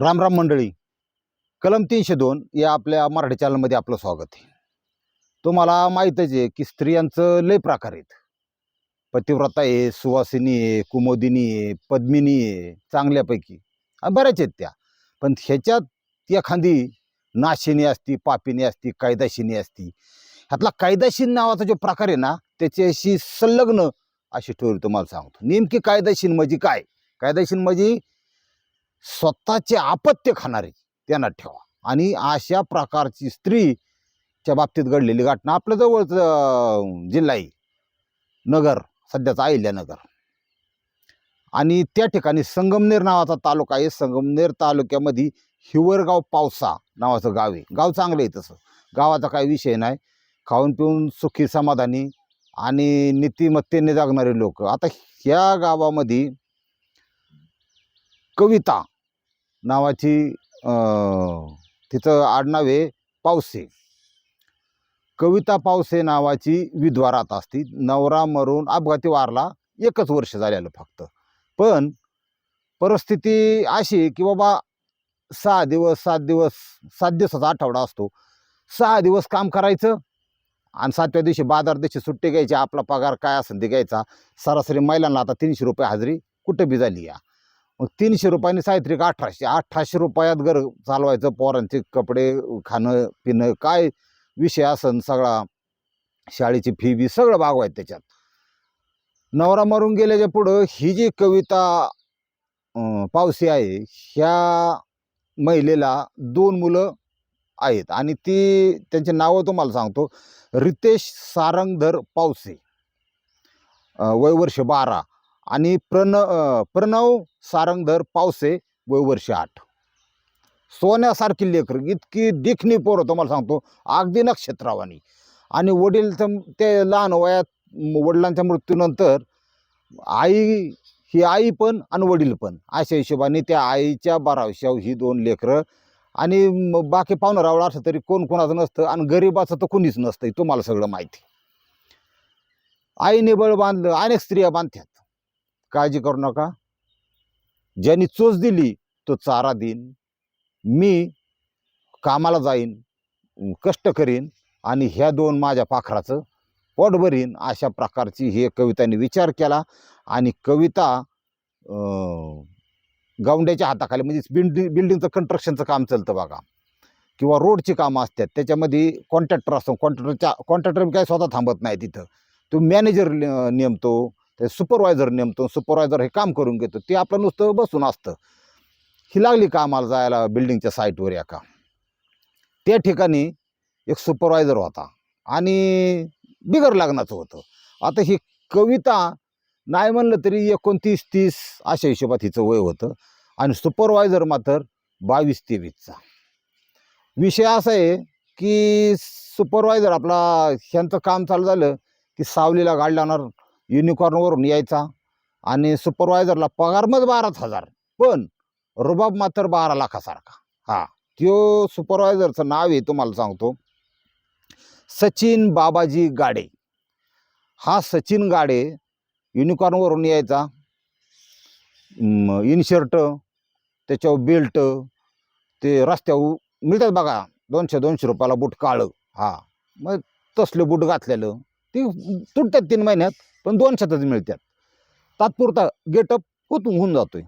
रामराम मंडळी. कलम तीनशे दोन या आपल्या मराठी चॅनलमध्ये आपलं स्वागत आहे. तुम्हाला माहीतच आहे की स्त्रियांचं लय प्रकार आहेत. पतिव्रता आहे सुवासिनी आहे कुमोदिनी आहे पद्मिनी आहे चांगल्यापैकी. बऱ्याच आहेत त्या. पण ह्याच्यात एखादी नाशिनी असती पापिनी असती कायदाशिनी असती ह्यातला कायदाशीन नावाचा जो प्रकार आहे ना त्याच्याशी संलग्न अशी ठोरी तुम्हाला सांगतो. नेमकी कायदाशीन म्हणजे काय? कायदाशीन म्हणजे स्वतःचे आपत्य खाणारे त्यांना ठेवा. आणि अशा प्रकारची स्त्रीच्या बाबतीत घडलेली घटना आपल्या जवळच जिल्हा आहे. नगर सध्याचा अहिल्यानगर. आणि त्या ठिकाणी संगमनेर नावाचा तालुका आहे. संगमनेर तालुक्यामध्ये हिवरगाव पावसा नावाचं गाव आहे. गाव चांगलं आहे तसं. गावाचा काही विषय नाही. खाऊन पिऊन सुखी समाधानी आणि नीतिमत्तेने जगणारे लोक. आता ह्या गावामध्ये कविता नावाची तिचं आडनाव आहे पावसे. कविता पावसे नावाची विधवा राहत असती. नवरा मरून अपघाती वारला एकच वर्ष झालेलं फक्त. पण परिस्थिती अशी की बाबा सहा दिवस सात दिवस सात दिवसाचा आठवडा असतो. सहा दिवस काम करायचं आणि सातव्या दिवशी बाजार दिवशी सुट्टी घ्यायची आपला पगार काय असेल ते घ्यायचा. सरासरी महिलांना आता तीनशे रुपये हजेरी कुठं बी झाली या. मग तीनशे रुपयांनी साहित्रिक अठराशे अठराशे रुपयात घर चालवायचं पोरांचे कपडे खाणं पिणं काय विषय असन सगळा शाळेची फी बी सगळं भागवायचं त्याच्यात. नवरा मरून गेल्याच्या पुढं ही जी कविता पावसी आहे ह्या महिलेला दोन मुलं आहेत आणि ती त्यांची नावं तुम्हाला सांगतो. रितेश सारंगधर पावसे वय वर्ष बारा. आणि प्रण प्रणव सारंगधर पावसे वय वर्ष आठ. सोन्यासारखी लेकर इतकी देखणी पोरं तुम्हाला सांगतो अगदी नक्षत्रावानी आणि वडील ते लहान वयात वडिलांच्या मृत्यूनंतर आई ही आई पण आणि वडील पण अशा हिशोबाने त्या आईच्या बारावश्याव ही दोन लेकरं आणि बाकी पाहुणारावळ असं तरी कोण कोणाचं नसतं आणि गरिबाचं तर कोणीच नसतं तुम्हाला सगळं माहिती. आईने बळ बांधलं अनेक स्त्रिया बांधतात काळजी करू नका. ज्यांनी चोच दिली तो चारा देईन. मी कामाला जाईन कष्ट करीन आणि ह्या दोन माझ्या पाखराचं पोट भरीन अशा प्रकारची हे कविताने विचार केला आणि कविता गावंड्याच्या हाताखाली म्हणजे बिल्डिंग बिल्डिंगचं कन्स्ट्रक्शनचं काम चालतं बघा. किंवा रोडची कामं असतात त्याच्यामध्ये कॉन्ट्रॅक्टर असतो कॉन्ट्रॅक्टरच्या कॉन्ट्रॅक्टर काय स्वतः थांबत नाही तिथं. तो मॅनेजर नेमतो. ते सुपरवायझर नेमतो सुपरवायझर हे काम करून घेतो. ते आपलं नुसतं बसून असतं. ही लागली कामाला जायला बिल्डिंगच्या साईटवर एका? त्या ठिकाणी एक सुपरवायझर होता आणि बिगर लग्नाचं होतं. आता ही कविता नाही म्हणलं तरी एकोणतीस तीस अशा हिशोबात हिचं वय होतं. आणि सुपरवायझर मात्र बावीस तेवीसचा विषय असा आहे की सुपरवायझर आपला ह्यांचं काम चालू झालं की सावलीला गाड लावणार युनिकॉर्नवरून यायचा आणि सुपरवायझरला पगार मग बाराच हजार. पण रुबाब मात्र बारा लाखासारखा. हा त्यो सुपरवायझरचं नाव आहे तुम्हाला सांगतो. सचिन बाबाजी गाडे. हा सचिन गाडे युनिकॉर्नवरून यायचा. इनशर्ट त्याच्यावर बेल्ट ते रस्त्यावर मिळतात बघा दोनशे दोनशे रुपयाला बूट काळं. हा मग तसले बूट घातलेलं. ती तुटतात तीन महिन्यात पण दोन दोनशेतच मिळतात. तात्पुरता गेटअप होतून होऊन जातोय.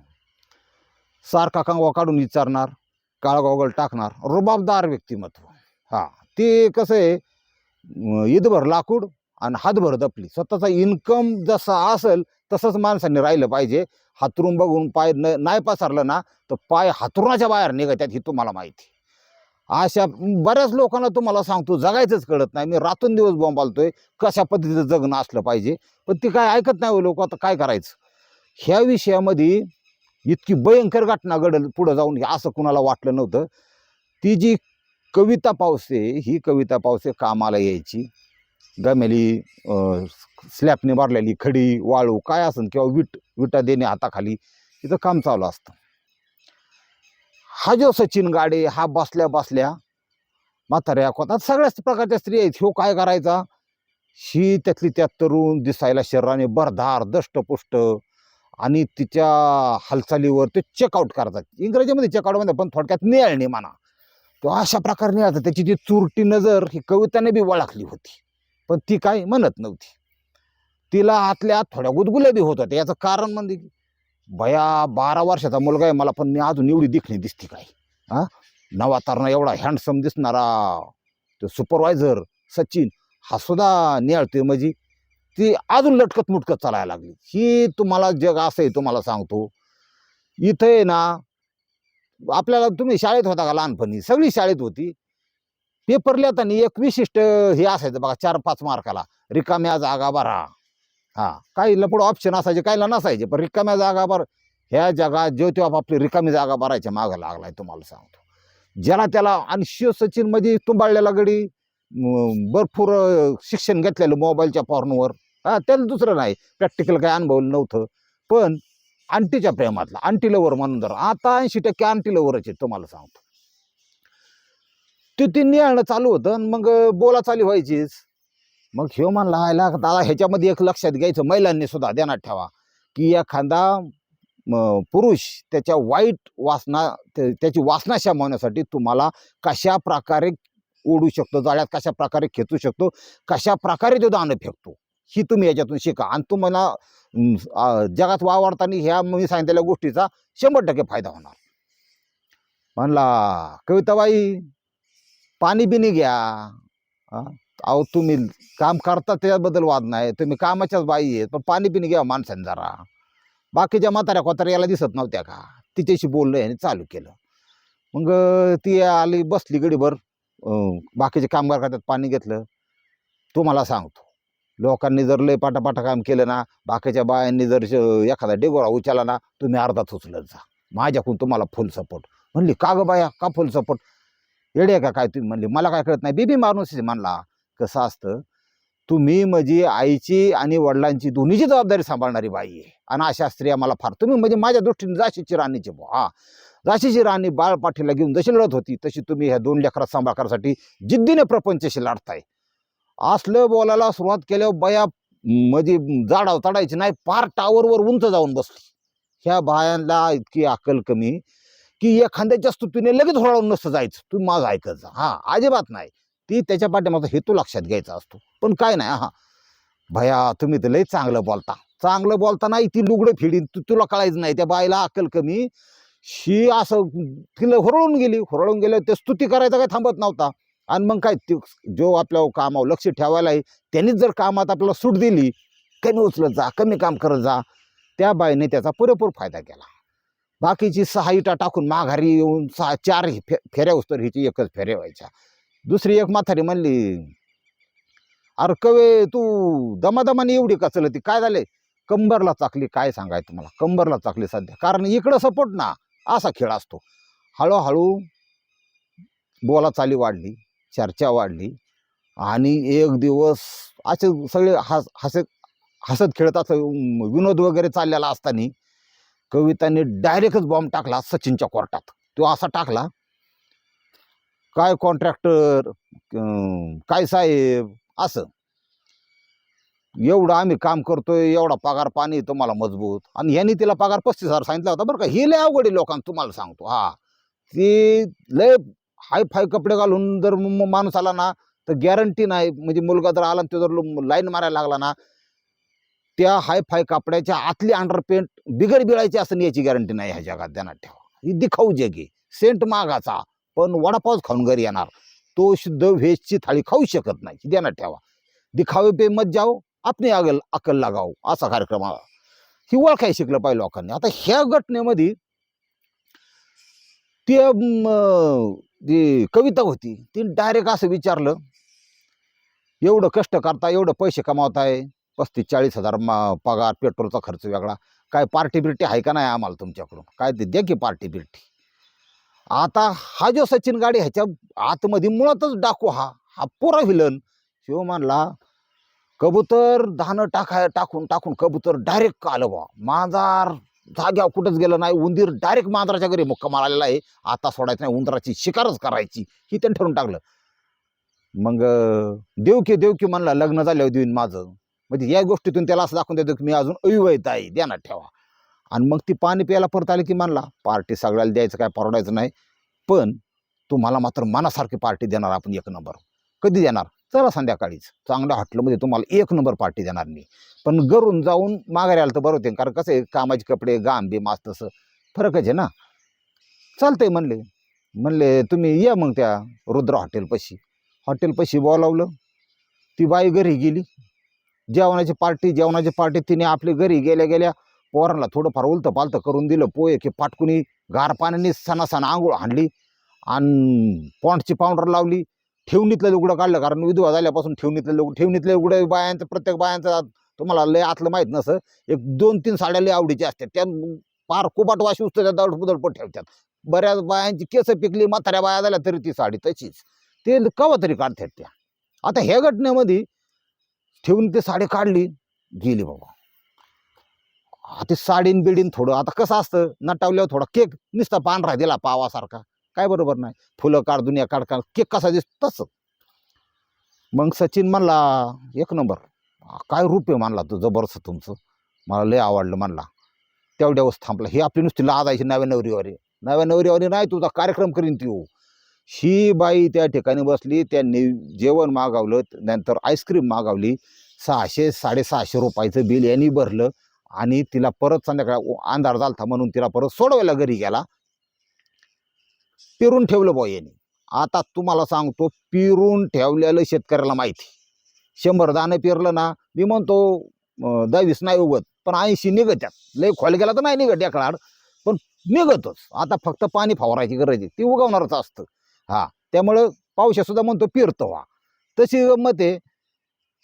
सारखा कांगवा काढून विचारणार काळा गॉगल टाकणार रुबाबदार व्यक्तिमत्व. हा ते कसं आहे ईदभर लाकूड आणि हातभर दपली. स्वतःचा इन्कम जसा असेल तसंच माणसाने राहिलं पाहिजे. हातरून बघून पाय न नाही पसरलं ना तर पाय हातरुणाच्या बाहेर निघतात ही तुम्हाला माहिती अशा बऱ्याच लोकांना तुम्हाला सांगतो जगायचंच कळत नाही. मी रातून दिवस बोंबालतोय कशा पद्धतीचं जगणं असलं पाहिजे? पण ती काय ऐकत नाही हो लोक. आता काय करायचं? ह्या विषयामध्ये इतकी भयंकर घटना घडल पुढं जाऊन हे असं कुणाला वाटलं नव्हतं. ती जी कविता पावसे ही कविता पावसे कामाला यायची. गमेली स्लॅपने मारलेली खडी वाळू काय असेल किंवा विट विटा देणे हाताखाली तिथं काम चालू असतं. हा जो सचिन गाडे हा बसल्या बसल्या म्हाताऱ्या कोतात सगळ्याच प्रकारच्या स्त्री आहेत. ह्यो काय करायचा? ही त्यातली त्यात तरुण दिसायला शरीराने भरधार दष्टपुष्ट आणि तिच्या हालचालीवर ते चेकआउट करतात. इंग्रजीमध्ये चेकआउट म्हणतात पण थोडक्यात निळणे म्हणा. तो अशा प्रकारे निळाचा त्याची जी चुरटी नजर ही कविताने बी ओळखली होती. पण ती काय म्हणत नव्हती. तिला आतल्या आत थोड्या गुदगुल्या बी होत होत्या. याचं कारण म्हणजे भया बारा वर्षाचा मुलगा आहे मला पण मी अजून एवढी दिखणी दिसती काय? हां? नवा तारणा एवढा हँडसम दिसणारा. तो सुपरवायझर सचिन हा सुद्धा निळते म्हणजे ती अजून लटकत मुटकत चालायला लागली. ही तुम्हाला जग असं आहे तुम्हाला सांगतो. इथं आहे ना आपल्याला तुम्ही शाळेत होता का लहानपणी? सगळी शाळेत होती. पेपर लिहिताना एक विशिष्ट हे असायचं बघा चार पाच मार्काला. रिकाम्या जागा भरा. हा. काही लपड ऑप्शन असायचे काहीला नसायचे पण रिकाम्या जागावर ह्या जगात ज्योतिबाप आपली रिकामी जागा भरायच्या मागं लागलाय तुम्हाला सांगतो. ज्याला त्याला आणि शिव तुंबाळलेला गडी भरपूर शिक्षण घेतलेलं मोबाईलच्या फॉर्नवर हा त्याला दुसरं नाही. प्रॅक्टिकल काही अनुभवलं नव्हतं. पण आंटीच्या प्रेमातला आंटी लवर म्हणून जर आता ऐंशी टक्के आंटी लवरच आहे तुम्हाला सांगतो. ते ती निळणं चालू होतं आणि मग बोला चालू व्हायचीच. मग ह्यो म्हणला आयला दादा ह्याच्यामध्ये एक लक्षात घ्यायचं महिलांनी सुद्धा ध्यानात ठेवा की एखादा पुरुष त्याच्या वाईट वासना त्याची वासना शमवण्यासाठी तुम्हाला कशा प्रकारे ओढू शकतो जाळ्यात कशा प्रकारे खेचू शकतो कशा प्रकारे तो दाणं फेकतो ही तुम्ही याच्यातून शिका. आणि तुम्हाला जगात वावरताना ह्या मी सांगितलेल्या गोष्टीचा शंभर टक्के फायदा होणार. म्हणला कविताबाई पाणी बिनी घ्या अहो तुम्ही काम करता त्याच्याबद्दल वाद नाही. तुम्ही कामाच्याच बाई आहेत पण पाणी पिणी घ्या माणसाने जरा. बाकीच्या म्हाताऱ्या कोताऱ्या याला दिसत नव्हत्या का? तिच्याशी बोललं याने चालू केलं. मग ती आली बसली गडीभर. बाकीचे कामगार करतात पाणी घेतलं. तुम्हाला सांगतो लोकांनी जर लय पाटापाटा काम केलं ना बाकीच्या बायांनी जर श- एखादा डेगोरा उचलला ना तुम्ही अर्धाच उचलत जा. माझ्याकडून तुम्हाला फुल सपोर्ट म्हणली का ग बाया? का फुल सपोर्ट येडे का? काय तुम्ही म्हणली मला काय कळत नाही. बेबी मारून म्हणला. कसं असतं? तुम्ही म्हणजे आईची आणि वडिलांची दोन्हीची जबाबदारी सांभाळणारी बाई आहे. आणि अशा स्त्रिया मला फार. तुम्ही म्हणजे माझ्या दृष्टीने जाशीची राणीची बुवा हा. जाशीची राणी बाळ पाठीला घेऊन जशी लढत होती तशी तुम्ही ह्या दोन लेकरात सांभाळ करण्यासाठी जिद्दीने प्रपंचशी लढताय. असलं बोलायला सुरुवात केल्यावर बाया म्हणजे जाडाव चढायची नाही पार टावरवर उंच जाऊन बसली. ह्या बायांना इतकी अक्कल कमी की एखाद्याच्या स्तुतीने लगेच होळावून नसतं जायचं. तुम्ही माझं ऐकत जा. हा. अजिबात नाही. ती त्याच्या पाठीमागचा हेतू लक्षात घ्यायचा असतो. पण काय नाही हा. भया तुम्ही तर लय चांगलं बोलता. चांगलं बोलता नाही ती लुगडं फिडीन तू तुला कळायचं नाही त्या बाईला अक्कल कमी. शी असं तिला हुरळून गेली. हुरळून गेलं ते स्तुती करायचा काय थांबत नव्हता. आणि मग काय ते जो आपल्या कामावर लक्ष ठेवायला त्यांनीच जर कामात आपल्याला सूट दिली कमी उचलत जा कमी काम करत जा त्या बाईने त्याचा पुरेपूर फायदा केला. बाकीची सहा इटा टाकून माघारी येऊन सहा चार फे फेऱ्या उचतर हिची एकच फेऱ्या व्हायच्या. दुसरी एक म्हातारी म्हणली अरे कवे तू दमादमाने एवढी का चलती? काय झाले कंबरला चाकली काय सांगाय तुम्हाला? कंबरला चाकली सध्या. कारण इकडं सपोर्ट ना असा खेळ असतो. हळूहळू बोला चाली वाढली चर्चा वाढली आणि एक दिवस असे सगळे हस हसत हसत खेळत असं विनोद वगैरे चाललेला असताना कविताने डायरेक्टच बॉम्ब टाकला सचिनच्या कोर्टात. तो असा टाकला काय कॉन्ट्रॅक्टर काय साहेब असं. एवढं आम्ही काम करतोय एवढा पगार पाणी तुम्हाला मजबूत. आणि ह्यांनी तिला पगार पस्तीस हजार सांगितला होता बरं का. हे लय अवघड आहे लोकांना तुम्हाला सांगतो. हा. ती लय हाय फाय कपडे घालून जर माणूस आला ना तर गॅरंटी नाही. म्हणजे मुलगा जर आला तो जर लाईन मारायला लागला ना त्या हाय फाय कपड्याच्या आतली अंडरपेंट बिगर बिळायची असं याची गॅरंटी नाही ह्या जगात. ध्यानात ठेवा. ही दिखाऊ जग सेंट मागाचा. पण वडापावच खाऊन घरी येणार. तो शुद्ध व्हेजची थाळी खाऊ शकत नाही. ही ध्यानात ठेवा. दिखावे पे मत जाओ आपली अगल अकल लागाव असा कार्यक्रम ही ओळखाय शिकलं पाहिजे लोकांनी. आता ह्या घटनेमध्ये ती कविता होती ती डायरेक्ट असं विचारलं एवढं कष्ट करता एवढं पैसे कमावताय पस्तीस चाळीस हजार मा पगार पेट्रोलचा खर्च वेगळा. काय पार्टी बिर्टी आहे का नाही आम्हाला तुमच्याकडून? काय ते द्या की पार्टी बिर्टी आता हा जो सचिन गाडी ह्याच्या आतमध्ये मुळातच डाकू हा हा पुरा विलन शिव म्हणला कबूतर धानं टाकाय टाकून टाकून कबूतर डायरेक्ट आलं बा मांजार जाग्या कुठंच गेलं नाही. उंदीर डायरेक्ट मांजराच्या घरी मुक्का आलेला आहे. आता सोडायचं नाही. उंदराची शिकारच करायची. ही त्यांनी ठरवून टाकलं. मग देवकी देवकी म्हणला लग्न झाल्यावर देऊन माझं. म्हणजे या गोष्टीतून त्याला असं दाखवून देतो की मी अजून अविवाहित आहे. ध्यानात ठेवा. आणि मग ती पाणी प्यायला परत आली की म्हणला पार्टी सगळ्याला द्यायचं काय परवडायचं नाही. पण तुम्हाला मात्र मनासारखी पार्टी देणार आपण एक नंबर. कधी देणार? चला संध्याकाळीच. चांगल्या हॉटेलमध्ये तुम्हाला एक नंबर पार्टी देणार मी. पण घरून जाऊन माघारी आलं तर बरं होते कारण कसं आहे कामाचे कपडे गाम बी मास तसं फरकच आहे ना. चालतंय म्हणले. म्हणले तुम्ही या मग त्या रुद्र हॉटेलपाशी. हॉटेलपाशी बोलावलं ती बाई घरी गेली. जेवणाची पार्टी जेवणाची पार्टी तिने आपली घरी गेल्या गेल्या पोरांना थोडंफार उलतं पालतं करून दिलं पोहे की पाटकुनी गार पाण्याने सणासण आंघोळ आणली आणि पॉन्टची पावडर लावली. ठेवणीतलं लुगडं काढलं कारण विधवा झाल्यापासून ठेवणीतलं लुगडं ठेवणीतलं लुगडं बायांचं प्रत्येक बायांचं तुम्हाला लय आतलं माहीत नसं. एक दोन तीन साड्या लय आवडीच्या असतात. त्या पार कुबाट वाशी उचलतात दड दडपट ठेवतात. बऱ्याच बायांची केस पिकली म्हाताऱ्या बाया झाल्या तरी ती साडी तशीच. ते कवा तरी काढतात त्या. आता ह्या घटनेमध्ये ठेवून ते साडी काढली गेली बाबा. ते साडीन बिडीन थोडं. आता कसं असतं नटावल्यावर थोडा केक नुसता पांढरा दिला पावासारखा. काय बरोबर नाही. फुलं काढ दुनिया काढ काढ. केक कसा दिसतो तसं. मग सचिन म्हणला एक नंबर. काय रूप आहे म्हणला तू जबरदस्त तुमचं. मला लय आवडलं म्हणला. तेवढ्या थांबला. ही आपली नुसती लादायची नव्या नवरीवारी. नव्या नवरीवारी नाही तुझा कार्यक्रम करीन ती हो. ही बाई त्या ठिकाणी बसली त्यांनी जेवण मागवलं नंतर आईस्क्रीम मागवली. सहाशे साडेसहाशे रुपयाचं बिल यांनी भरलं. आणि तिला परत संध्याकाळ अंधार झालता म्हणून तिला परत सोडवायला घरी गेला. पिरून ठेवलं बॉ यांनी. आता तुम्हाला सांगतो पिरून ठेवलेलं शेतकऱ्याला माहिती. शंभर दाणं पेरलं ना मी म्हणतो दहावीस नाही उगत पण ऐंशी निघत्यात लय खोल गेला तर नाही निघत याकडाड पण निघतच. आता फक्त पाणी फवारायची गरज आहे ती उगवणारच असतं. हा त्यामुळं पावसासुद्धा म्हणतो पिरतो व्हा. तशी गंमत आहे.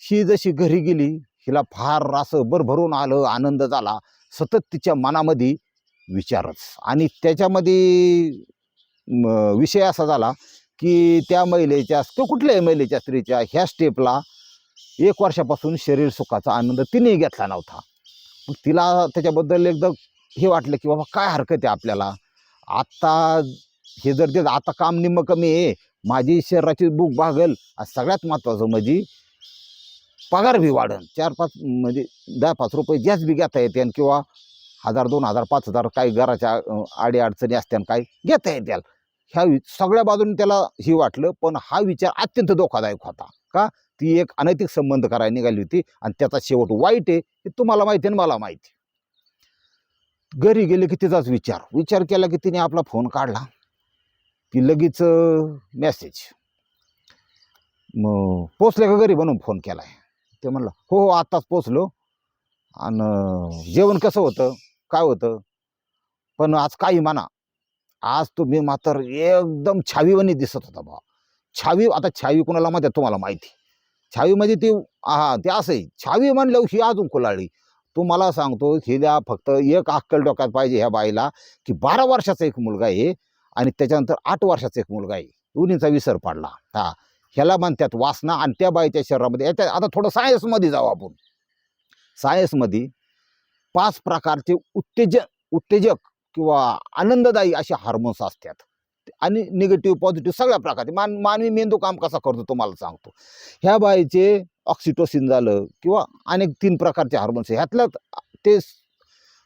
शी जशी घरी गेली हिला फार असं भरभरून आलं आनंद झाला. सतत तिच्या मनामध्ये विचारच. आणि त्याच्यामध्ये विषय असा झाला की त्या महिलेच्या किंवा कुठल्याही महिलेच्या स्त्रीच्या ह्या स्टेपला एक वर्षापासून शरीर सुखाचा आनंद तिनेही घेतला नव्हता. मग तिला त्याच्याबद्दल एकदम हे वाटलं की बाबा काय हरकत आहे आपल्याला? आत्ता हे जर ते आता काम निम्म कमी आहे. माझी शरीराची भूक भागल. सगळ्यात महत्त्वाचं म्हणजे पगार बी वाढन. चार पाच म्हणजे दहा पाच रुपये जास्त बी घेता येते किंवा हजार दोन हजार पाच हजार काही घराच्या आडी अडचणी असत्या काही घेता येत्याल ह्या सगळ्या बाजूने त्याला हे वाटलं पण हा विचार अत्यंत धोकादायक होता. का? ती एक अनैतिक संबंध करायला निघाली होती आणि त्याचा शेवट वाईट आहे हे तुम्हाला माहिती आणि मला माहिती घरी गेले की तिचाच विचार. विचार केला की तिने आपला फोन काढला. की लगेच मेसेज मग पोचले का घरी म्हणून फोन केला आहे ते म्हणलं हो हो आत्ताच पोचलो. आणि जेवण कसं होतं? काय होतं? पण आज काही म्हणा. आज तुम्ही मात्र एकदम छावीवानी दिसत होता बा छावी आता छावी कोणाला माहिती तुम्हाला माहिती. छावी म्हणजे ती हा ते असं छावी म्हणल्यावर ही अजून कुलाळी. तुम्हाला सांगतो हिला फक्त एक अक्कल डोक्यात पाहिजे ह्या बाईला की बारा वर्षाचा एक मुलगा आहे आणि त्याच्यानंतर आठ वर्षाचा एक मुलगा आहे. दोन्हीचा विसर पडला. हा. ह्याला म्हणतात वासना आणि त्या बाईच्या शरीरामध्ये. याच्या आता थोडं सायन्समध्ये जाऊ आपण. सायन्समध्ये पाच प्रकारचे उत्तेजक उत्तेजक किंवा आनंददायी असे हार्मोन्स असतात. आणि निगेटिव्ह पॉझिटिव्ह सगळ्या प्रकारचे. मान मानवी मेंदू काम कसा करतो तुम्हाला सांगतो. ह्या बाईचे ऑक्सिटोसिन झालं किंवा अनेक तीन प्रकारचे हार्मोन्स ह्यातल्यात ते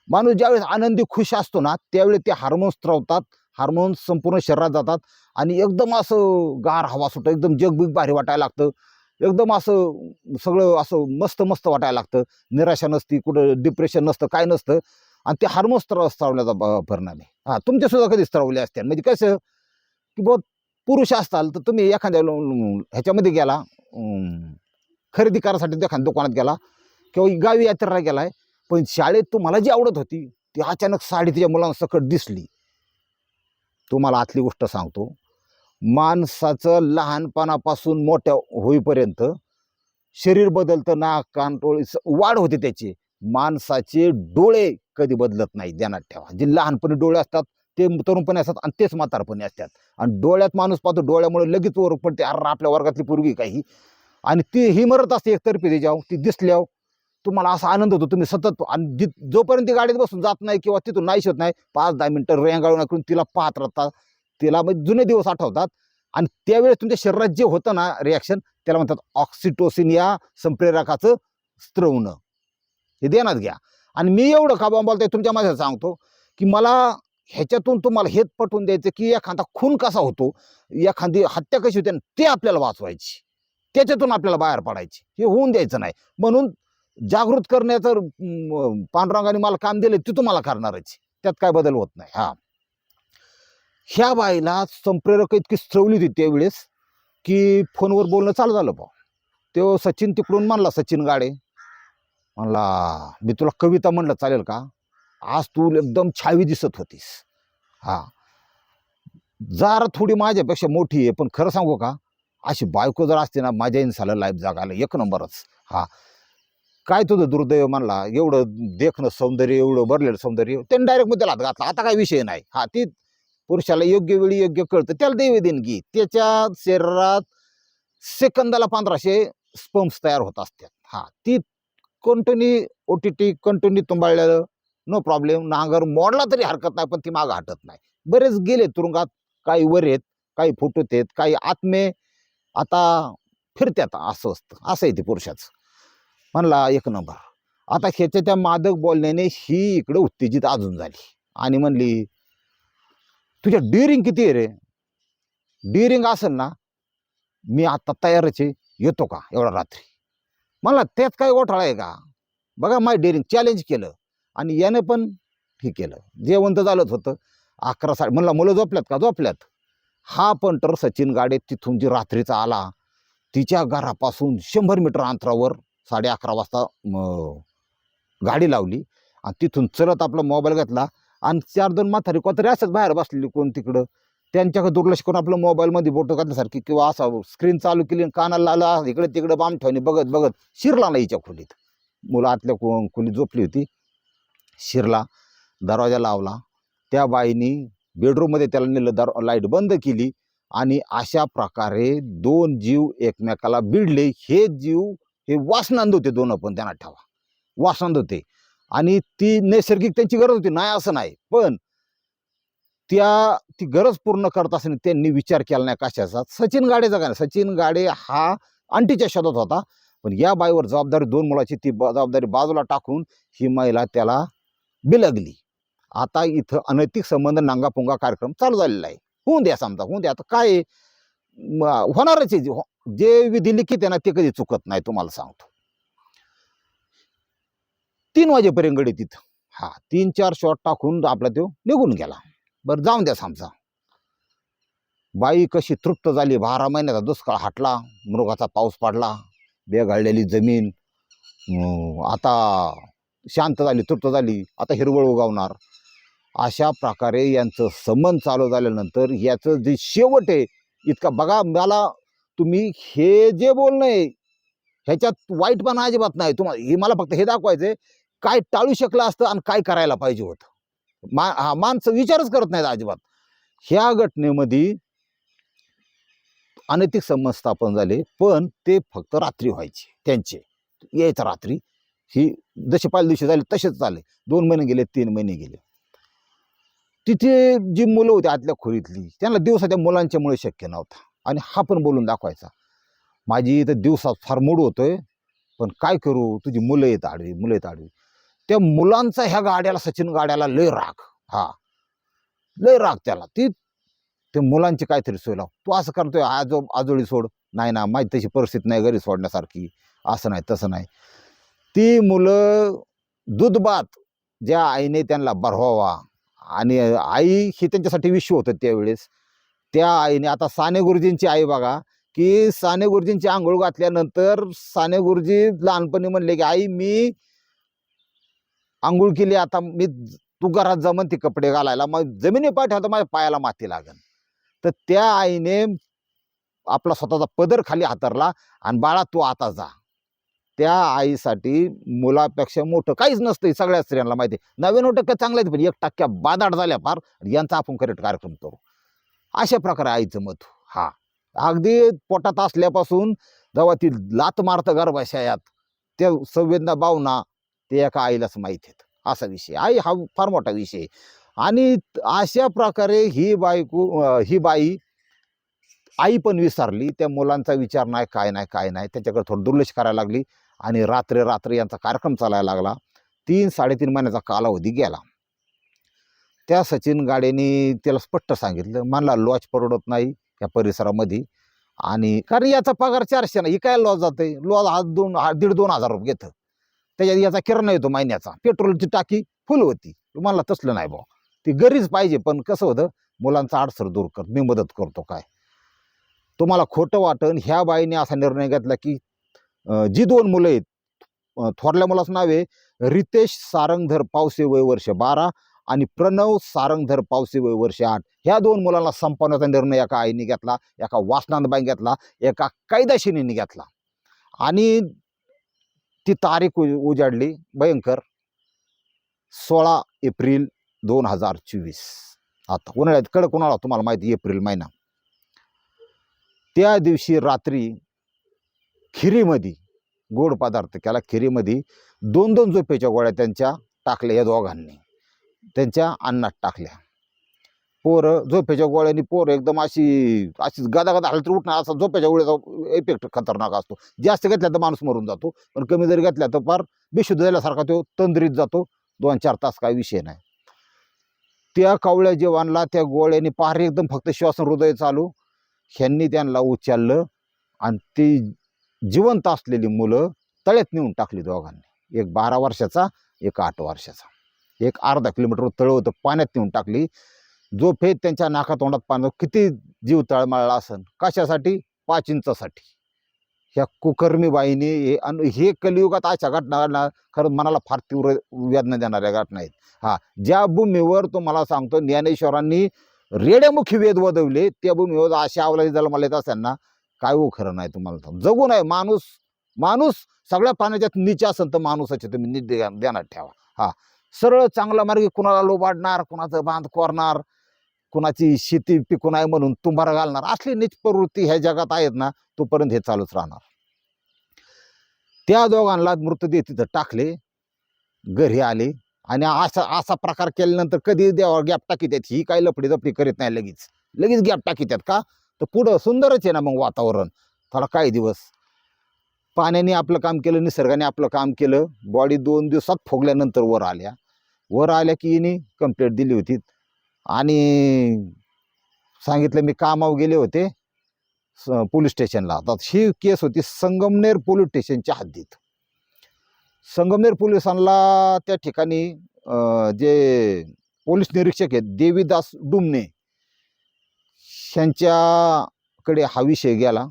माणूस ज्यावेळेस आनंदी खुश असतो ना त्यावेळी ते हार्मोन्स स्त्रवतात हार्मोन्स संपूर्ण शरीरात जातात आणि एकदम असं गार हवा सुटतं एकदम जगबिग भारी वाटायला लागतं. एकदम असं सगळं असं मस्त मस्त वाटायला लागतं. निराशा नसती कुठं डिप्रेशन नसतं काय नसतं. आणि ते हार्मोन्स तर स्त्रावल्याचा परिणाम आहे हां तुमच्यासुद्धा कधी स्त्रावले असते म्हणजे कसं की बहुत पुरुष असताल तर तुम्ही एखाद्या ह्याच्यामध्ये गेला खरेदी करायसाठी एखाद्या दुकानात गेला किंवा गावी यात्रेला गेलाय पण शाळेत तुम्हाला जी आवडत होती ती अचानक साडी तिच्या मुलांसकट दिसली. तुम्हाला आतली गोष्ट सांगतो. माणसाचं लहानपणापासून मोठ्या होईपर्यंत शरीर बदलतं नाक कान डोळे स- वाढ होते त्याची. माणसाचे डोळे कधी बदलत नाही ध्यानात ठेवा. जे लहानपणी डोळे असतात ते तरुणपणी असतात आणि तेच म्हातारपणी असतात. आणि डोळ्यात माणूस पाहतो डोळ्यामुळे लगेच वर पडते अरे आपल्या वर्गातली पूर्वी काही आणि ती ही मरत असते एकतर्फी जाऊ ती दिसल्यावर तुम्हाला असा आनंद होतो तुम्ही सतत आणि जि जोपर्यंत ती गाडीत बसून जात नाही किंवा तिथून नाही शोध नाही पाच दहा मिनटं रेंगाळून करून तिला पाहत राहतात. तिला म्हणजे जुने दिवस आठवतात. आणि त्यावेळेस तुमच्या शरीरात जे होतं ना रिॲक्शन त्याला म्हणतात ऑक्सिटोसिन या संप्रेरकाचं स्त्रवणं हे देण्यात घ्या. आणि मी एवढं का बोलतोय तुमच्या माझ्या सांगतो की मला ह्याच्यातून तुम्हाला हेच पटवून द्यायचं की एखादा खून कसा होतो एखादी हत्या कशी होते ते आपल्याला वाचवायची. त्याच्यातून आपल्याला बाहेर पडायची. हे होऊन द्यायचं नाही. म्हणून जागृत करण्याचं पांडुरंगाने मला काम दिलं ते तुम्हाला करणारच. त्यात काय बदल होत नाही. हा. ह्या बाईला संप्रेरक इतकी स्त्रवली होती त्यावेळेस की फोनवर बोलणं चालू झालं बा तो सचिन तिकडून म्हणला सचिन गाडे. म्हणला मी तुला कविता म्हणलं चालेल का? आज तू एकदम छावी दिसत होतीस. हा. जरा थोडी माझ्यापेक्षा मोठी आहे पण खरं सांगू का? अशी बायको जर असते ना माझ्या झालं लाईफ जगायला एक नंबरच. हा. काय तुझं दुर्दैव म्हणला? एवढं देखणं सौंदर्य एवढं भरलेलं सौंदर्य. त्यांनी डायरेक्ट मुद्द्याला हात घातला. आता काय विषय नाही. हा ती पुरुषाला योग्य वेळी योग्य कळतं. त्याला देवी देणगी त्याच्या शरीरात सेकंदाला पंधराशे स्पम्स तयार होत असतात. हा ती continue O T T continue तुंबाळलेलं no problem नांगर मोडला तरी हरकत नाही पण ती मागं हटत नाही. बरेच गेले तुरुंगात. काही वर आहेत काही फुटत आहेत काही आत्मे आता फिरत्यात असं असतं. असं आहे ते पुरुषाचं. म्हणला एक नंबर. आता ह्याच्या त्या मादक बोलण्याने ही इकडं उत्तेजित अजून झाली. आणि म्हणली तुझ्या डिअरिंग किती आहे रे? डिअरिंग असेल ना मी आता तयारच आहे येतो का एवढा रात्री? मला त्यात काय घोटाळा आहे का? बघा माय डेअरिंग चॅलेंज केलं आणि याने पण हे केलं. जेवण तर झालंच होतं. अकरा साडे म्हणला मुलं झोपल्यात का? झोपल्यात. हा पण तर सचिन गाडे तिथून जी रात्रीचा आला तिच्या घरापासून शंभर मीटर अंतरावर साडे अकरा वाजता गाडी लावली. आणि तिथून चलत आपला मोबाईल घेतला. आणि चार दोन म्हातारी कोणतरी असंच बाहेर बसलेली कोण तिकडं. त्यांच्याकडे दुर्लक्ष करून आपलं मोबाईलमध्ये बोटं घातल्यासारखी किंवा असं स्क्रीन चालू केली आणि कानाला आलं इकडे तिकडे बाम ठेवणे बघत बघत शिरला ना हिच्या खोलीत. मुलं आतल्या को खोलीत झोपली होती. शिरला दरवाजा लावला. त्या बाईनी बेडरूममध्ये त्याला नेलं दर लाइट बंद केली. आणि अशा प्रकारे दोन जीव एकमेकाला भिडले. हे जीव हे वासनांद होते दोन पण त्यांना ठेवा. वासनांद होते. आणि ती नैसर्गिक त्यांची गरज होती. नाही असं नाही. पण त्या ती गरज पूर्ण करत असताना त्यांनी विचार केला नाही कशाचा. सचिन गाडेचा काय नाही. सचिन गाडे हा आंटीच्या शोधात होता. पण या बाईवर जबाबदारी दोन मुलाची ती जबाबदारी बाजूला टाकून ही महिला त्याला बिलगली. आता इथं अनैतिक संबंध नांगापुंगा कार्यक्रम चालू झालेला आहे. होऊन द्या समजा. होऊन द्या. आता काय आहे? होणारच आहे. जे- विधी लिखित आहे ना ते कधी चुकत नाही तुम्हाला सांगतो. तीन वाजेपर्यंत गडी तिथं. हा तीन चार शॉट टाकून आपला तो निघून गेला. बरं जाऊन द्या समजा. बाई कशी तृप्त झाली बारा महिन्याचा दुष्काळ हाटला मृगाचा पाऊस पडला बेगाळलेली जमीन आता शांत झाली तृप्त झाली आता हिरवळ उगवणार. अशा प्रकारे यांचं संबंध चालू झाल्यानंतर याचं जे शेवट आहे इतका बघा मला तुम्ही हे जे बोलणं आहे ह्याच्यात वाईटपणा अजिबात नाही. तुम्हाला हे मला फक्त हे दाखवायचं काय टाळू शकलं असतं आणि काय करायला पाहिजे होतं. मा हा माणसं विचारच करत नाहीत अजिबात. ह्या घटनेमध्ये अनैतिक संबंध स्थापन झाले पण ते फक्त रात्री व्हायचे त्यांचे. यायचं रात्री. ही जसे पाच दिवशी झाले तसेच झाले दोन महिने गेले तीन महिने गेले. तिथे जी मुलं होती आतल्या खोलीतली त्यांना दिवसा त्या मुलांच्यामुळे शक्य नव्हता. आणि हा पण बोलून दाखवायचा. माझी इथं दिवसात फार मूड होतोय पण काय करू? तुझी मुलं येत आडवी मुलं येत आडवी. त्या मुलांचा ह्या गाड्याला सचिन गाड्याला लय राग. हा. लय राग त्याला. ती ते मुलांची काहीतरी सोय लाव. तू असं करतोय आजो आजोळी सोड. नाही ना माझी तशी परिस्थिती नाही घरी सोडण्यासारखी. असं नाही तसं नाही. ती मुलं दूधबात ज्या आईने त्यांना बरवावा. आणि आई ही त्यांच्यासाठी विश्व होतं त्यावेळेस. त्या आईने आता साने गुरुजींची आई बघा की साने गुरुजींची आंघोळ घातल्यानंतर साने गुरुजी लहानपणी म्हणले की आई मी आंघोळ केली आता मी तू घरात जमन ती कपडे घालायला मग जमिनी पाय ठेवता माझ्या पायाला माती लागन. तर त्या आईने आपला स्वतःचा पदर खाली हातरला आणि बाळा तू आता जा. त्या आईसाठी मुलापेक्षा मोठं काहीच नसतं सगळ्या स्त्रियांना माहिती आहे. नव्याण्णव टक्के चांगलं आहेत पण एक टक्क्या बादाड झाल्या फार यांचा आपण करेक्ट कार्यक्रम करू. अशा प्रकारे आईचं मत. हा. अगदी पोटात असल्यापासून जेव्हा ती लात मारतं गर्भाशयात त्या संवेदना भावना ते एका आईलाच माहीत आहेत. असा विषय. आई हा फार मोठा विषय. आणि अशा प्रकारे ही बायको ही बाई आई पण विसरली. त्या मुलांचा विचार नाही काय नाही काय नाही. त्याच्याकडे थोडं दुर्लक्ष करायला लागली. आणि रात्र रात्र यांचा कार्यक्रम चालायला लागला. तीन साडेतीन महिन्याचा कालावधी गेला. त्या सचिन गाडेने त्याला स्पष्ट सांगितलं मला लॉज परवडत नाही या परिसरामध्ये आणि कारण याचा पगार चारशे नाही ही काय लॉज जाते लॉज हा दोन हा दीड दोन हजार रुपये घेतं. त्याच्यात याचा किराणा येतो महिन्याचा. पेट्रोलची टाकी फुल होती. मला तसलं नाही भाऊ. ती गरीज पाहिजे पण कसं होतं मुलांचा अडसर दूर कर मी मदत करतो काय? तुम्हाला खोटं वाटन ह्या बाईने असा निर्णय घेतला की जी दोन मुलं आहेत थोरल्या मुलाचं नाव आहे रितेश सारंगधर पावसे वय वर्ष बारा आणि प्रणव सारंगधर पावसे वय वर्ष आठ. ह्या दोन मुलांना संपवण्याचा निर्णय एका आईने घेतला एका वासनांतबाई घेतला एका कैदाशिनीने घेतला. आणि ती तारीख उ- उजाडली भयंकर. सोळा एप्रिल दोन हजार चोवीस. आता उन्हाळ्यात कडक उन्हाळा तुम्हाला माहिती एप्रिल महिना. त्या दिवशी रात्री खिरीमध्ये गोड पदार्थ केला खिरीमध्ये दोन दोन झोपेच्या गोळ्या त्यांच्या टाकल्या या दोघांनी. त्यांच्या अन्नात टाकल्या. पोरं झोपेच्या गोळ्यांनी पोरं एकदम अशी अशीच गदा गदा हलत उठणार असा झोपेच्या गोळ्याचा इफेक्ट खतरनाक असतो. जास्त घेतल्या तर माणूस मरून जातो पण कमी जरी घेतल्या तर फार बेशुद्ध झाल्यासारखा तो तंद्रीत जातो. दोन चार तास काय विषय नाही. त्या कावळ्या जेवणला त्या गोळ्यानी पार एकदम फक्त श्वासन हृदय चालू. ह्यांनी त्यांना उचललं आणि ती जिवंत असलेली मुलं तळ्यात नेऊन टाकली दोघांनी. एक बारा वर्षाचा एक आठ वर्षाचा. एक अर्धा किलोमीटर तळ होतं पाण्यात नेऊन टाकली. जो फेद त्यांच्या नाका तोंडात पाणी किती जीव तळमळला असन? कशासाठी? पाच इंचासाठी ह्या कुकर्मी बाईने हे आणि हे कलियुगात अशा घटना घडणार खरं मनाला फार तीव्र वेदना देणाऱ्या घटना आहेत. हा ज्या भूमीवर तुम्हाला सांगतो ज्ञानेश्वरांनी रेड्यामुखी वेद वदवले त्या भूमीवर अशा अवलादी जन्माला येत असताना काय हो खरं नाही तुम्हाला जगू नये माणूस माणूस सगळ्या पाण्याच्यात नीचे असेल तर माणूसाचे तुम्ही नीट ध्या- ध्यानात ठेवा. हा सरळ चांगला मार्गी कुणाला लोबाडणार कुणाचं बांध कोरणार कुणाची शेती पिकून आहे म्हणून तुंभार घालणार. असली नीच प्रवृत्ती ह्या जगात आहेत ना तोपर्यंत हे चालूच राहणार. त्या दोघांना मृतदेह तिथं टाकले घरी आले आणि असा असा प्रकार केल्यानंतर कधी देवावर गॅप टाकीत आहेत ही काही लपडी दपडी करीत नाही लगेच. लगेच गॅप टाकीत आहेत का? तर पुढं सुंदरच आहे ना मग वातावरण. थोडा काही दिवस पाण्याने आपलं काम केलं निसर्गाने आपलं काम केलं. बॉडी दोन दिवसात फोगल्यानंतर वर आल्या. वर आल्या की हिने कंप्लेंट दिली होती. आणि सांगितलं मी कामावर गेले होते स- पोलीस स्टेशनला. आता ही केस होती संगमनेर पोलीस स्टेशनच्या हद्दीत. संगमनेर पोलिसांना त्या ठिकाणी जे पोलीस निरीक्षक आहेत देवीदास डुमने यांच्याकडे हा विषय गेला.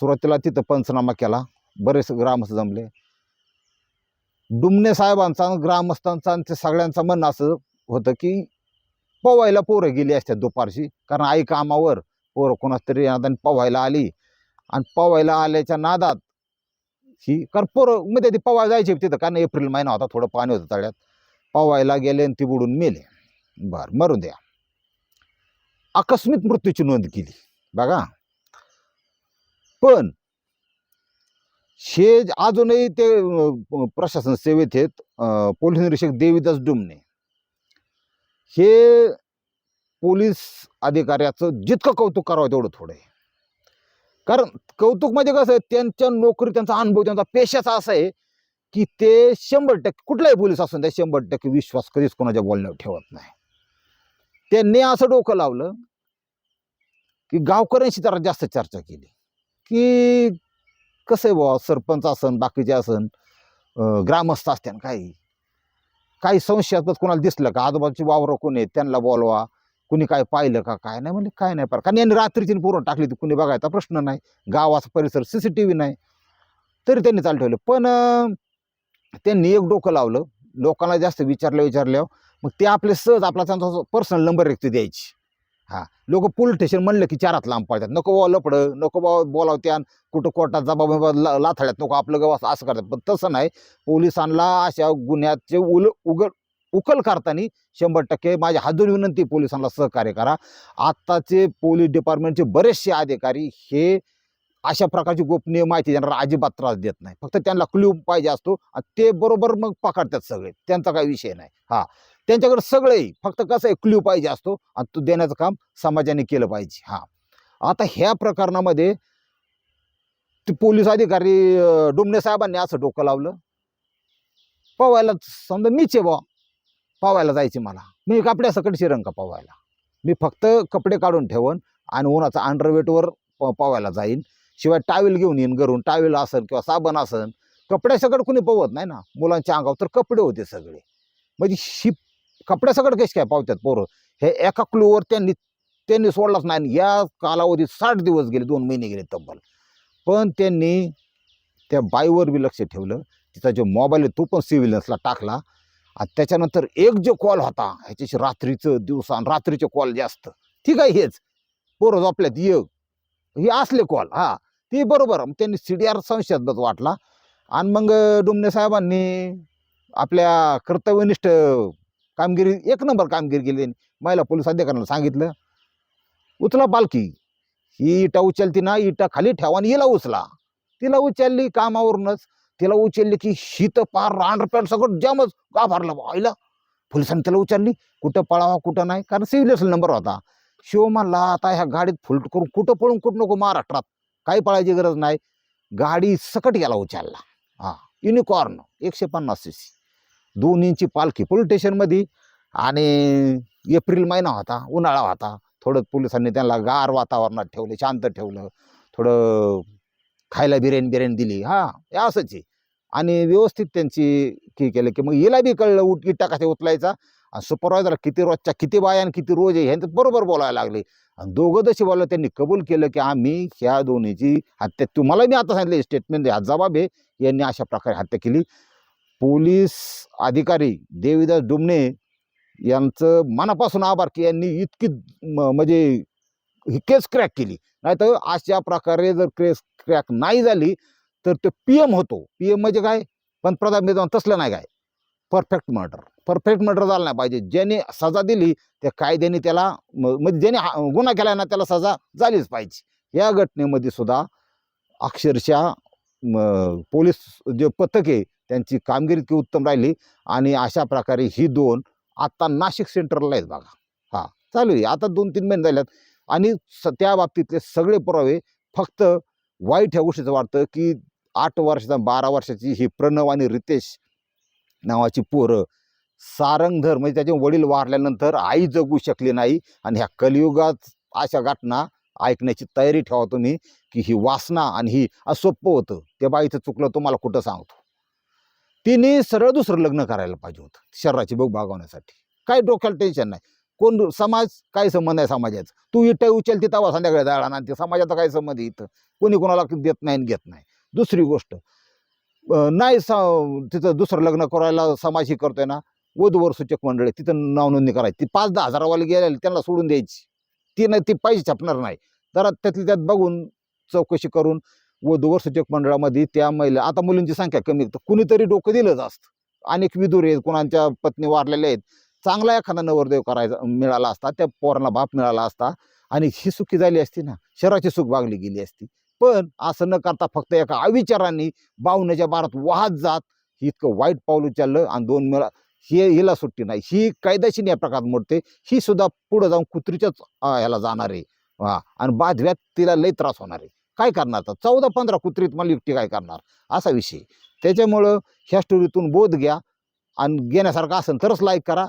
सुरुवातीला तिथं पंचनामा केला. बरेच ग्रामस्थ जमले. डुमने साहेबांचा ग्रामस्थांचा आणि ते सगळ्यांचं म्हणणं असं होतं की पवायला पोरं गेली असतात दुपारशी कारण आई कामावर पोरं कोणाच तरी नादाने पवायला आली. आणि पवायला आल्याच्या नादात ही कारण पोरं मध्ये ती पवाय जायची तिथं. कारण एप्रिल महिना होता थोडं पाणी होतं तळ्यात. पवायला गेले आणि ती बुडून मेले. बरं मरू द्या. आकस्मिक मृत्यूची नोंद केली. बघा. पण हे अजूनही ते प्रशासन सेवेत आहेत पोलीस निरीक्षक देवीदास डुमने हे पोलीस अधिकाऱ्याचं जितकं कौतुक करावं तेवढं थोडं आहे. कारण कौतुक म्हणजे कसं आहे त्यांच्या नोकरी त्यांचा अनुभव त्यांचा पेशाचा असा आहे की ते शंभर टक्के कुठलाही पोलीस असून त्या शंभर टक्के विश्वास कधीच कोणाच्या बोलण्यावर ठेवत नाही. त्यांनी असं डोकं लावलं की गावकऱ्यांशी जरा जास्त चर्चा केली. की कसं आहे बुवा सरपंच असन बाकीचे असन ग्रामस्थ असत्यान काही? काही संशयास्पद कोणाला दिसलं का? आजूबाजूची वावरं कोण आहेत? त्यांना बोलवा. कुणी काय पाहिलं का? काय नाही म्हणजे काय नाही पार कारण यांनी रात्रीची पूर्ण टाकली ती कुणी बघायचा प्रश्न नाही. गावाचा परिसर सी सी टी व्ही नाही. तरी त्यांनी चालू ठेवलं. पण त्यांनी एक डोकं लावलं. लोकांना जास्त विचारलं विचारल्यावर मग ते आपले सहज आपला त्यांचा पर्सनल नंबर एक द्यायची. हां. लोक पोलीस स्टेशन म्हणलं की चारात लांब पडतात नको बाबा लपडं नको बाबा बोलावत्यान कुठं कोर्टात जबाब ला लाथाळ्यात नको आपलं गाव असं- करतात. पण तसं नाही. पोलिसांना अशा गुन्ह्याचे उल उगल उकल करताना शंभर टक्के माझी हातून विनंती पोलिसांना सहकार्य करा. आत्ताचे पोलीस डिपार्टमेंटचे बरेचसे अधिकारी हे अशा प्रकारची गोपनीय माहिती देणारा अजिबात त्रास देत नाही. फक्त त्यांना क्ल्यू पाहिजे असतो आणि ते बरोबर मग पकडतात सगळे. त्यांचा काही विषय नाही. हा. त्यांच्याकडे सगळे फक्त कसं आहे क्ल्यू पाहिजे असतो आणि तो देण्याचं काम समाजाने केलं पाहिजे. हां. आता ह्या प्रकरणामध्ये ते पोलीस अधिकारी अं, डुमणे साहेबांनी असं डोकं लावलं. पवायला समजा मीच आहे बुवा पोवायला जायचे मला. मी कपड्यासकट शिरंग का पवायला? मी फक्त कपडे काढून ठेवन आणि उन्हाचा अंडरवेटवर प पोवायला जाईन. शिवाय टावेल घेऊन येईन घरून. टावेल असन किंवा साबण असन. कपड्यासकट कुणी पोवत नाही ना. मुलांच्या अंगावर तर कपडे होते सगळे. म्हणजे ही कपड्यासकट कशी काय पावतात पोरं? हे एका क्लूवर त्यांनी त्यांनी सोडलाच नाही आणि या कालावधीत साठ दिवस गेले दोन महिने गेले तब्बल. पण त्यांनी त्या बाईवर बी लक्ष ठेवलं. तिचा जो मोबाईल आहे तो पण सिव्हिलन्सला टाकला. आणि त्याच्यानंतर एक जो कॉल होता ह्याच्याशी रात्रीचं दिवसान रात्रीचे कॉल जास्त. ठीक आहे हेच? पोरं झोपल्यात ये. हे असले कॉल हां. ते बरोबर. मग त्यांनी सी डी आर संशयात वाटला. आणि मग डुमने साहेबांनी आपल्या कर्तव्यनिष्ठ कामगिरी एक नंबर कामगिरी केली त्यांनी. महिला पोलीस अधिकाऱ्यांना सांगितलं उचला पालखी. ही इटा उचलती ना इटा खाली ठेवा आणि हिला उचला. तिला उचलली कामावरूनच. तिला उचलली की शीत पार रांडपॅट सगळं जामच गाभारला व्हायला पोलिसांनी तिला उचलली. कुठं पळावा कुठं नाही. कारण सिव्हिल नंबर होता. शिव म्हणला आता ह्या गाडीत फुलट करून कुठं पळून कुठं नको महाराष्ट्रात. काही पळायची गरज नाही. गाडी सकट गेला उचलला. हा युनिकॉर्न एकशे पन्नास सी सी दोन इंची पालखी पोलीस स्टेशनमध्ये आणि एप्रिल महिना होता उन्हाळा होता. थोडं पोलिसांनी त्यांना गार वातावरणात ठेवले शांत ठेवलं. थोडं खायला बिर्याणी बिर्याणी दिली. हां हे असंच आहे. आणि व्यवस्थित त्यांची की केलं की मग हिला बी कळलं उठ इट्टा कशा उचलायचा? आणि सुपरवायझर किती रोजच्या किती बाया आणि किती रोज आहे ह्यांचं बरोबर बोलायला लागले. आणि दोघं जशी बोललं त्यांनी कबूल केलं की आम्ही ह्या दोन्हीची हत्या तुम्हाला मी आता सांगितलं स्टेटमेंट हा जबाब आहे. यांनी अशा प्रकारे हत्या केली. पोलीस अधिकारी देवीदास डुमणे यांचं मनापासून आभार की यांनी इतकी म- म्हणजे ही केस क्रॅक केली. नाही तर अशा प्रकारे जर केस क्रॅक नाही झाली तर ते पी एम होतो. पी एम म्हणजे काय? पंतप्रधान विधान तसलं नाही काय? Perfect murder. परफेक्ट मर्डर झालं नाही पाहिजे. ज्याने सजा दिली त्या कायद्याने त्याला म- म्हणजे ज्याने हा- गुन्हा केला ना त्याला सजा झालीच पाहिजे. या घटनेमध्ये सुद्धा अक्षरशः पोलीस जे पथक आहे त्यांची कामगिरी इतकी उत्तम राहिली. आणि अशा प्रकारे ही दोन आत्ता नाशिक सेंटरला आहेत बघा. हां चालू आहे. आता दोन तीन महिने झाल्यात. आणि स त्या बाबतीतले सगळे पुरावे फक्त वाईट ह्या गोष्टीचं वाटतं की आठ वर्षाचा बारा वर्षाची ही प्रणव आणि रितेश नावाची पोरं सारंगधर म्हणजे त्याचे वडील वारल्यानंतर आई जगू शकली नाही. आणि ह्या कलियुगात अशा घटना ऐकण्याची तयारी ठेवा तुम्ही की ही वासना आणि ही असोप्प होतं. त्या बाईचं चुकलं तुम्हाला कुठं सांगतो? तिने सरळ दुसरं लग्न करायला पाहिजे होतं शरीराची भोग भागवण्यासाठी. काय डोक्याला टेन्शन नाही. कोण समाज काय संबंध आहे समाजाचा? तू इथं तिथं बा संध्याकाळी जाळा ना ते समाजाचा काय संबंध आहे इथं? कोणी कोणाला देत नाही आणि घेत नाही. दुसरी गोष्ट नाही सा तिथं दुसरं लग्न करायला समाज ही करतोय ना वधूवर सूचक मंडळ आहे, तिथं नावनोंदणी करायची. ती पाच दहा हजारावाले गेलेले त्यांना सोडून द्यायची. ती नाही ती पाहिजे छापणार नाही. तर त्यातली त्यात बघून चौकशी करून वधूवर सूचक मंडळामध्ये त्या महिला आता मुलींची संख्या कमी तर कुणीतरी डोकं दिलंच असतं. अनेक विदूर आहेत कोणाच्या पत्नी वारलेल्या आहेत. चांगला एखादा नवरदेव करायचा मिळाला असता त्या पोरांना बाप मिळाला असता आणि ही सुखी झाली असती ना शहराची सुख भागली गेली असती. पण असं न करता फक्त एका अविचारांनी बावण्याच्या बारात वाहत जात ही इतकं वाईट पाऊल उचललं आणि दोन मिळा ही हिला सुट्टी नाही. ही कायदेशीर या प्रकारात मोडते ही सुद्धा पुढे जाऊन कुत्रीच्याच ह्याला जाणार आहे. हा आणि बाधव्यात तिला लई त्रास होणार आहे. काय करणार तर? चौदा पंधरा कुत्रीत मला एकटी काय करणार? असा विषय. त्याच्यामुळं ह्या स्टोरीतून बोध घ्या आणि घेण्यासारखं असेल तरच लाईक करा.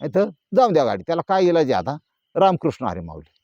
नाही तर जाऊन द्या गाडी. त्याला काय इलाज आहे आता? रामकृष्ण हरे माऊली.